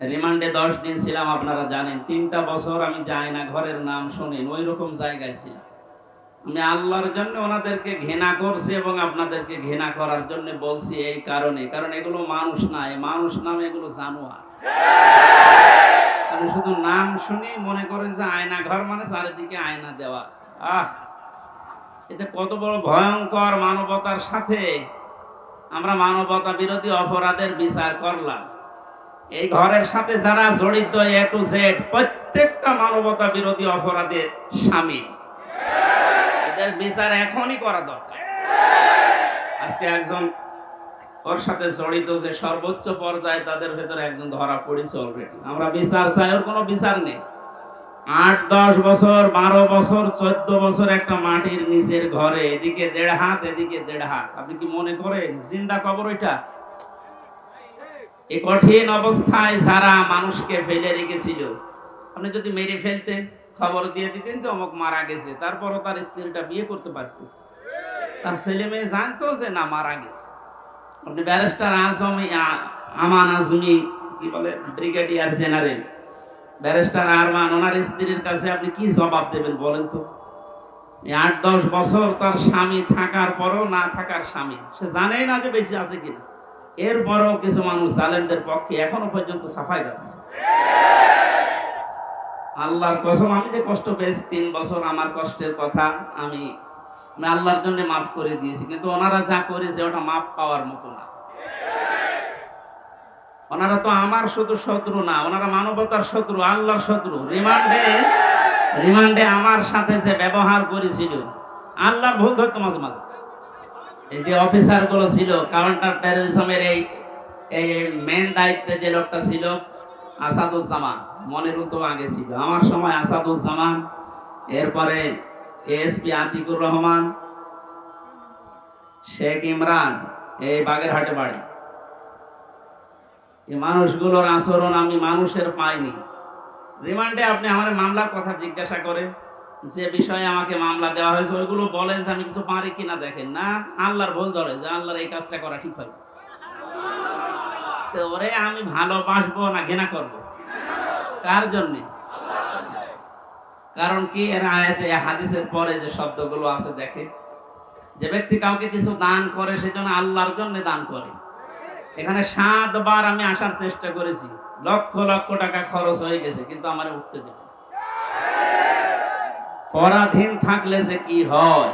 রিমান্ডে দশ দিন ছিলাম, আপনারা জানেন। তিনটা বছর আমি যাই না, ঘরের নাম শোনেন, ওই রকম জায়গায় ছিলাম। আমি আল্লাহর জন্য ওনাদেরকে ঘৃণা করছি এবং আপনাদেরকে ঘৃণা করার জন্য বলছি এই কারণে, কারণ এগুলো মানুষ না মানুষ নামে এগুলো জানোয়ার। আপনি শুধু নাম শুনি মনে করেন যে আয়না ঘর মানে চারিদিকে আয়না দেওয়া আছে। আহ! এটা কত বড় ভয়ঙ্কর মানবতার সাথে আমরা মানবতা বিরোধী অপরাধের বিচার করলাম। এই ঘরের সাথে যারা জড়িত, এ টু জেড, প্রত্যেকটা মানবতা বিরোধী অপরাধের স্বামী। এদের বিচার এখনই করা দরকার। আজকে একজন ওর সাথে জড়িত যে সর্বোচ্চ পর্যায়ে তাদের ভেতরে একজন ধরা পড়েছে অলরেডি আমরা বিচার চাই, ওর কোনো বিচার নেই। আট, দশ বছর, বারো বছর, চোদ্দ বছর একটা মাটির নিচের ঘরে, এদিকে দেড় হাত, এদিকে দেড় হাত। আপনি কি মনে করেন? জিন্দা কবর ওইটা? এই কঠিন অবস্থায় যারা মানুষকে ফেলে রেখেছিল, আপনি যদি মেরে ফেলতেন, খবর দিয়ে দিতেন যে অমুক মারা গেছে, তারপরও তার স্ত্রীটা বিয়ে করতে পারত। তার ছেলে মেয়ে জানতো যে না, মারা গেছে। আপনি ব্যারিস্টার আজমি আমান আজমি, কি বলে, ব্রিগেডিয়ার জেনারেল। ব্যারিস্টার আরমান, ওনার স্ত্রীর কাছে আপনি কি জবাব দেবেন বলেন তো? আট দশ বছর তার স্বামী থাকার পরও না থাকার স্বামী, সে জানেই না যে বেশি আছে কিনা। এরপরও কিছু মানুষ জালেমদের পক্ষে এখনও পর্যন্ত সাফাই যাচ্ছে আল্লাহর কসম, আমি যে কষ্ট পেয়েছি তিন বছর, আমার কষ্টের কথা আমি আল্লাহর জন্য মাফ করে দিয়েছি, কিন্তু ওনারা যা করেছে ওটা মাফ পাওয়ার মতো না। ওনারা তো আমার শুধু শত্রু না, ওনারা মানবতার শত্রু, আল্লাহর শত্রু। রিমান্ডে রিমান্ডে আমার সাথে যে ব্যবহার করেছিল, আল্লাহর ভুল ধরতো মাঝে মাঝে। এই যে অফিসারগুলো ছিল কাউন্টার টেরোরিজমের এই এই মেন দায়িত্বে যে লোকটা ছিল, আসাদুজ্জামান, মনের তো আগে ছিল। আমার সময় আসাদুজ্জামান, এরপরে এএসপি আতিকুর রহমান, শেখ ইমরান, এই বাগেরহাটে বাড়ি। এই মানুষগুলোর আচরণ আমি মানুষের পাইনি। রিমান্ডে আপনি আমার মামলার কথা জিজ্ঞাসা করেন। যে বিষয়ে আমাকে মামলা দেওয়া হয়েছে, ওইগুলো বলেন যে আমি কিছু পারি কিনা দেখেন না। আল্লাহর ভুল ধরে যে আল্লাহর এই কাজটা করা ঠিক হয়। ওরে আমি ভালোবাসবো না ঘৃণা করব? কার জন্য? কারণ কি এর আয়াতে, হাদিসের পরে যে শব্দগুলো আছে দেখে, যে ব্যক্তি কাউকে কিছু দান করে, সেজন্য আল্লাহর জন্য দান করে। এখানে সাতবার আমি আসার চেষ্টা করেছি। লক্ষ লক্ষ টাকা খরচ হয়ে গেছে, কিন্তু আমার উঠতে দেবে। পরাধীন থাকলে যে কি হয়?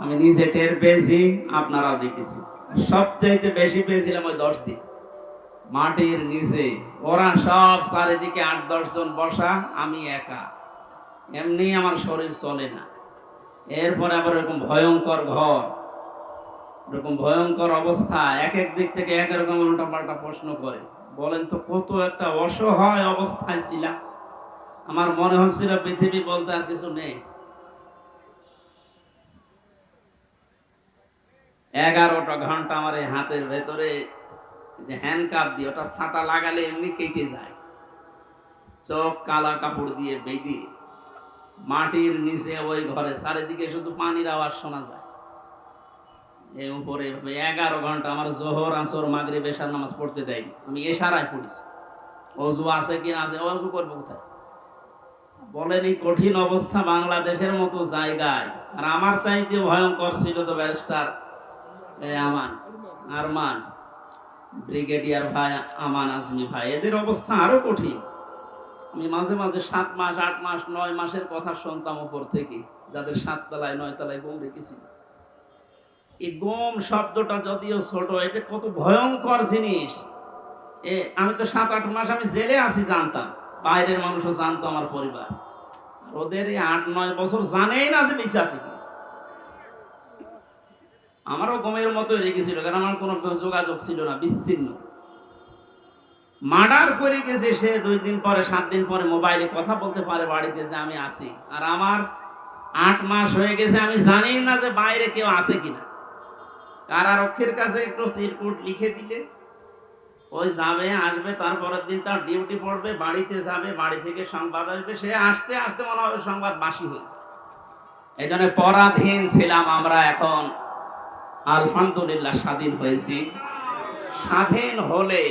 আমি নিজে টের পেয়েছি, আপনারাও দেখেছি সবচাইতে বেশি পেয়েছিলাম ওই দশ দিন। মাটির নিচে, ওরা সব চারিদিকে আট দশ জন বসা, আমি একা। এমনি আমার শরীর চলে না। এরপরে আবার এরকম ভয়ঙ্কর ঘর, এরকম ভয়ঙ্কর অবস্থা। এক এক দিক থেকে এক রকম উল্টা পাল্টা প্রশ্ন করে। বলেন তো, কত একটা অসহায় অবস্থায় ছিলাম। আমার মনে হচ্ছিল পৃথিবী বলতে আর কিছু নেই। এগারোটা ঘণ্টা আমার এই হাতের ভেতরে যে হ্যান্ডকাপ দিয়ে ওটা ছাতা লাগালে এমনি কেটে যায়। চোখ কালা কাপড় দিয়ে বেঁধে মাটির নিচে ওই ঘরে চারিদিকে শুধু পানির আওয়াজ শোনা যায়। এই উপরে এভাবে এগারো ঘণ্টা আমার জোহর, আসর মাগরে বেশার নামাজ পড়তে দেয়নি। আমি এশারায় পড়েছি। অজু আছে কি না আছে অজু করব কোথায়? বলেন এই কঠিন অবস্থা বাংলাদেশের মতো জায়গায়। আর আমার চাইতে ভয়ঙ্কর ছিল তো ব্যারিস্টার আমান, আরমান, ব্রিগেডিয়ার ভাই আমান আজমি ভাই। এদের অবস্থা আরও কঠিন। আমি মাঝে মাঝে সাত মাস, আট মাস, নয় মাসের কথা শুনতাম উপর থেকে, যাদের সাত তলায় নয় তলায় ঘুম রেখেছিল এই গম শব্দটা যদিও ছোট, এটা কত ভয়ঙ্কর জিনিস। এ, আমি তো সাত, আট মাস আমি জেলে আছি, জানতাম। বাইরের মানুষও জানতো আমার পরিবার। ওদের এই আট, নয় বছর জানেই না যে বেঁচে আছে আমারও গমের মতোই রেখেছিল কারণ আমার কোনো যোগাযোগ ছিল না, বিচ্ছিন্ন। মার্ডার করে গেছে সে, দুই দিন পরে, সাত দিন পরে মোবাইলে কথা বলতে পারে বাড়িতে যে আমি আছি। আর আমার আট মাস হয়ে গেছে, আমি জানি না যে বাইরে কেউ আছে কিনা। কারারক্ষীর কাছে একটু চিরকুট লিখে দিলে। ওই যাবে, আসবে তারপরের দিন তার ডিউটি পড়বে, বাড়িতে যাবে, বাড়ি থেকে সংবাদ আসবে, সে আসতে আসতে মনে হবে সংবাদ বাসি হয়েছে এই জন্য পরাধীন ছিলাম আমরা এখন। আলহামদুলিল্লাহ স্বাধীন হয়েছি। স্বাধীন হলে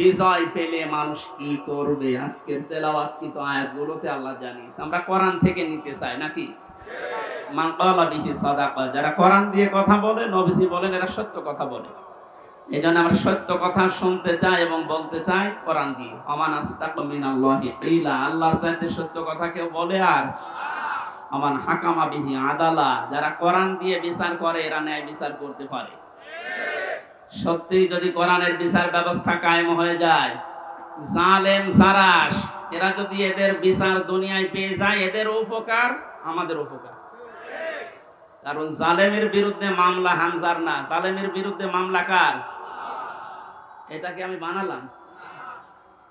বিজয় পেলে মানুষ কি করবে? আজকের তেলাওয়াত কি? তো আয়াতগুলোতে আল্লাহ জানিস আমরা কোরআন থেকে নিতে চাই নাকি? মান ক্বালা বিহি সাদাকা। যারা কোরআন দিয়ে কথা বলে, নবীজি বলেন, এরা সত্য কথা বলে। এই জন্য আমরা সত্য কথা শুনতে চাই এবং বলতে চাই কোরআন দিয়ে। আমান আস্তাকু মিনাল্লাহি কিলা, আল্লাহর চাইতে সত্য কথা কেউ বলে আর? আমান হাকামা বিহি আদালা, যারা কোরআন দিয়ে বিচার করে, এরা ন্যায় বিচার করতে পারে। সত্যি যদি কোরআনের বিচার ব্যবস্থা কায়েম হয়ে যায়, জালেম সারাস এরা যদি এদের বিচার দুনিয়ায় পেয়ে যায়, এদের উপকার আমাদের উপকার। কারণ জালেমের বিরুদ্ধে মামলা হামজার না। জালেমের বিরুদ্ধে মামলা কার? এটাকে আমি বানালাম।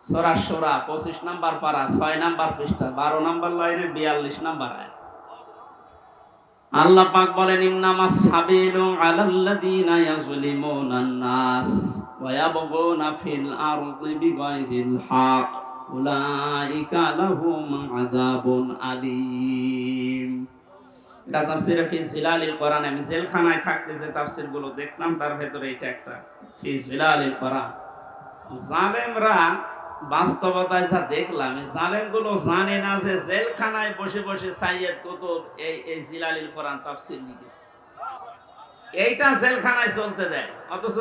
সরা সরা পঁচিশ নাম্বার পারা, ছয় নাম্বার পৃষ্ঠা, বারো নাম্বার লাইনে বিয়াল্লিশ নাম্বার আয় আল্লাহ পাক বলেন, ইন্নামাস সাবিলু আলাল্লাযীনা ইয়াজলিমুনান নাস ওয়া ইয়াবগুনা ফিল আরদি বিগাইরিল হক। উলাইকা লাহুম আযাবুন এটা তাফসিরে ফি জিলালিল কোরআন। আমি জেলখানায় থাকতে যে তাফসিরগুলো দেখলাম তার ভেতরে এটা একটা ফি জিলালিল কোরআন। জালেমরা বাস্তবতায় যা দেখলাম, এই জালেমগুলো জানে না যে জেলখানায় বসে বসে সাইয়েদ কুতুব এই এই জিলালিল কোরআন তাফসির লিখেছে। এইটা জেলখানায় চলতে দেয়। অথচ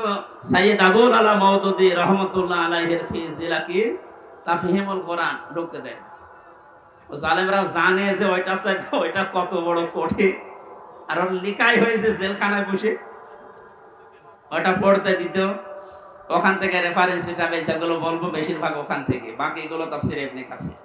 সাইয়েদ আবুল আলা মওদুদি রহমতুল্লাহ আলাইহির ফি জিলাকির তাফহিমুল কোরআন ঢুকতে দেয়। জালেমরা জানে যে ওইটা চাইতে ওইটা কত বড় কঠিন। আর ওর লিখাই হয়েছে জেলখানায় বসে। ওটা পড়তে দিত। ওখান থেকে রেফারেন্স হিসাবে যেগুলো বলব বেশিরভাগ ওখান থেকে। বাকিগুলো তাফসির ইবনে কাসির।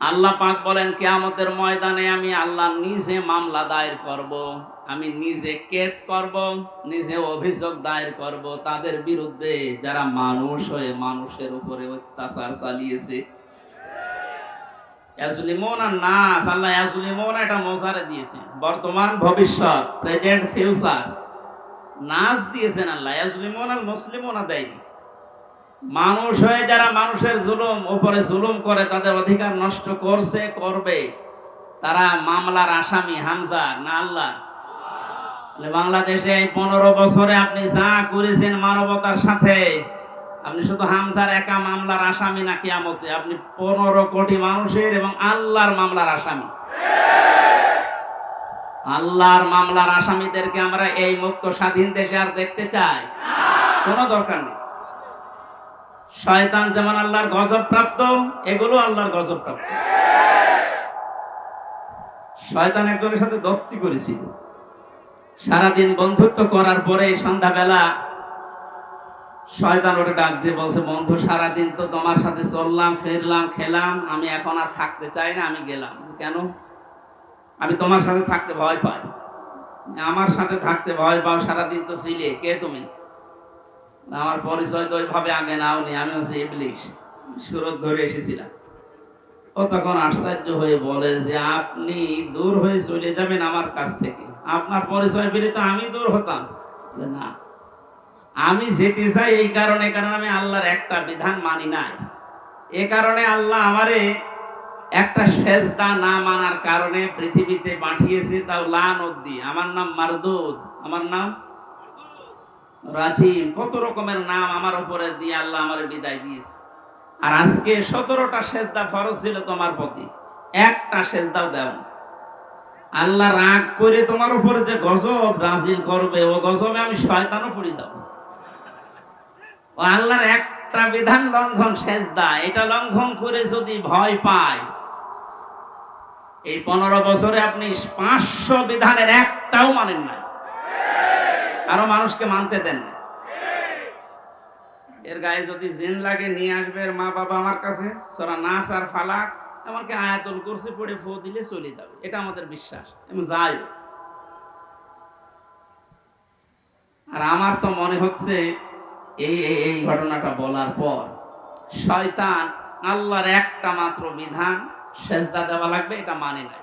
আল্লাহ পাক বলেন, কিয়ামতের ময়দানে আমি আল্লাহ নিজে মামলা দায়ের করব। আমি নিজে কেস করব, নিজে অভিযোগ দায়ের করব। তাদের বিরুদ্ধে যারা মানুষ হয়ে মানুষের উপরে অত্যাচার চালিয়েছে ইয়াজলিমুন নাস, আল্লাহ ইয়াজলিমুন এটা মোজারে দিয়েছেন। বর্তমান, ভবিষ্যৎ, প্রেজেন্ট, ফিউচার। নাচ দিয়েছেন আল্লাহ ইয়াজলিমুন আর মুসলিমুনা দেয়নি। মানুষ হয়ে যারা মানুষের জুলুম, উপরে জুলুম করে, তাদের অধিকার নষ্ট করছে, করবে। তারা মামলার আসামি, হামজা, না আল্লাহ? বাংলাদেশে এই পনেরো বছরে আপনি যা করেছেন মানবতার সাথে আপনি শুধু হামজার একা মামলার আসামি না কিয়ামতে, আপনি পনেরো কোটি মানুষের এবং আল্লাহর মামলার আসামি। আল্লাহর মামলার আসামিদেরকে আমরা এই মুক্ত স্বাধীন দেশে আর দেখতে চাই। কোনো দরকার নেই। শয়তান যেমন আল্লাহর গজব প্রাপ্ত, এগুলো আল্লাহর গজব প্রাপ্ত। শয়তান একজনের সাথে দস্তি করেছিল। সারাদিন বন্ধুত্ব করার পরে সন্ধ্যাবেলা শয়তান ওটা ডাক দিয়ে বলছে, বন্ধু, সারাদিন তো তোমার সাথে চললাম, ফিরলাম, খেলাম, আমি এখন আর থাকতে চাই না, আমি গেলাম। কেন? আমি তোমার সাথে থাকতে ভয় পাই। আমার সাথে থাকতে ভয় পাও, সারাদিন তো ছিলে কে তুমি? আমার পরিচয় তো ওইভাবে আগে নাওনি, আমি হচ্ছে ইবলিশ, সুরত ধরে এসেছিলাম। ও তখন আশ্চর্য হয়ে বলে যে, আপনি দূর হয়ে চলে যাবেন আমার কাছ থেকে। আপনার পরিচয় পেলে তো আমি দূর হতাম। না আমি যেতে চাই এই কারণে, কারণ আমি আল্লাহর একটা বিধান মানি নাই। এ কারণে আল্লাহ আমারে একটা সেজদা না মানার কারণে পৃথিবীতে পাঠিয়েছে, তাও লান দিয়ে। আমার নাম মারদুদ। আমার নাম রাজিম। কত রকমের নাম আমার উপরে দিয়ে আল্লাহ আমার বিদায় দিয়েছে। আর আজকে সতেরোটা সেজদা ফরজ ছিল তোমার প্রতি। একটা সেজদাও দেও না। আল্লাহ রাগ করে তোমার উপরে যে গজব ব্রাজিল করবে, ও গজবে আমি শয়তানও পড়ে যাব। ও আল্লাহর একটা বিধান লঙ্ঘন শেষ সেজদা। এটা লঙ্ঘন করে যদি ভয় পায়, এই পনেরো বছরে আপনি পাঁচশো বিধানের একটাও মানেন না। আরও মানুষকে মানতে দেন না। এর গায়ে যদি জিন লাগে, নিয়ে আসবে এর মা বাবা আমার কাছে, সরা নাস আর ফালাক, এমনকি আয়াতুল কুরসি পড়ে ফো দিলে চলে যাবে। এটা আমাদের বিশ্বাস। এবং যাই আর আমার তো মনে হচ্ছে এই এই ঘটনাটা বলার পর শয়তান আল্লাহর একটা মাত্র বিধান সেজদা দেওয়া লাগবে, এটা মানে নাই।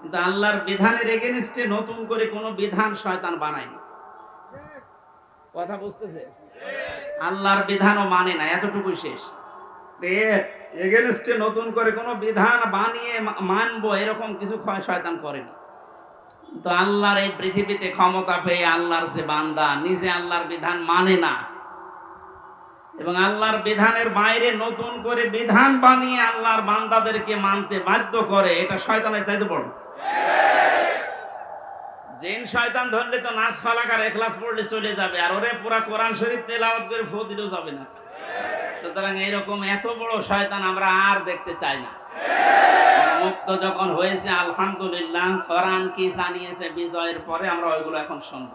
কিন্তু আল্লাহর বিধানের এগেনস্টে নতুন করে কোনো বিধান শয়তান বানায়নি। কথা বুঝতেছে? আল্লাহর বিধানও মানে না, এতটুকুই শেষ। এগেনস্টে নতুন করে কোনো বিধান বানিয়ে মানবো, এরকম কিছু শয়তান করেনি। তো আল্লাহর এই পৃথিবীতে ক্ষমতা পেয়ে আল্লাহর যে বান্দা, নিজে আল্লাহর বিধান মানে না। এবং আল্লাহর বিধানের বাইরে নতুন করে বিধান বানিয়ে আল্লাহর বান্দাদেরকে মানতে বাধ্য করে, এটা শয়তানের চাইতে বড়। জেন শয়তান ধরলে তো নাচ ফালাকার এখলাস পড়লে চলে যাবে, আর ওরে পুরা কোরআন শরীফ তেলাওয়াত করে ফো দিলেও যাবে না। সুতরাং এরকম এত বড় শয়তান আমরা আর দেখতে চাই না। মুক্ত যখন হয়েছে, আলহামদুলিল্লাহ, কোরআন কি জানিয়েছে বিজয়ের পরে আমরা ওইগুলো এখন শুনব।